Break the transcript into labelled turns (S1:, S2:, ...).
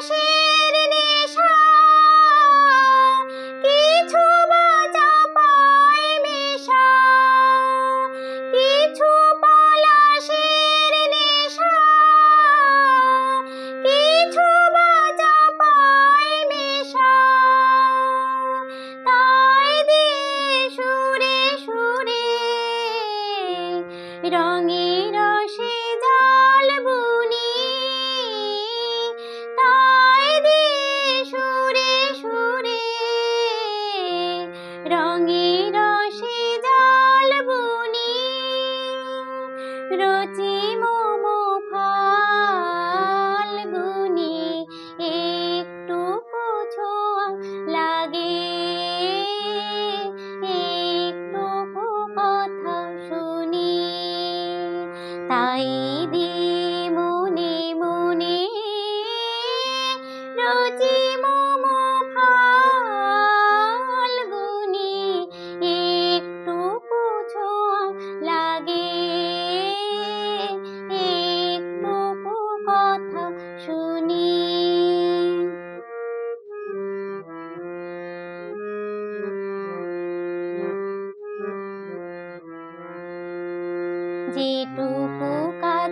S1: Bye, তাই দি মনে মনে রচি মোম ফাল্গুনি একটু একটু কথা শুনি। যেটুকু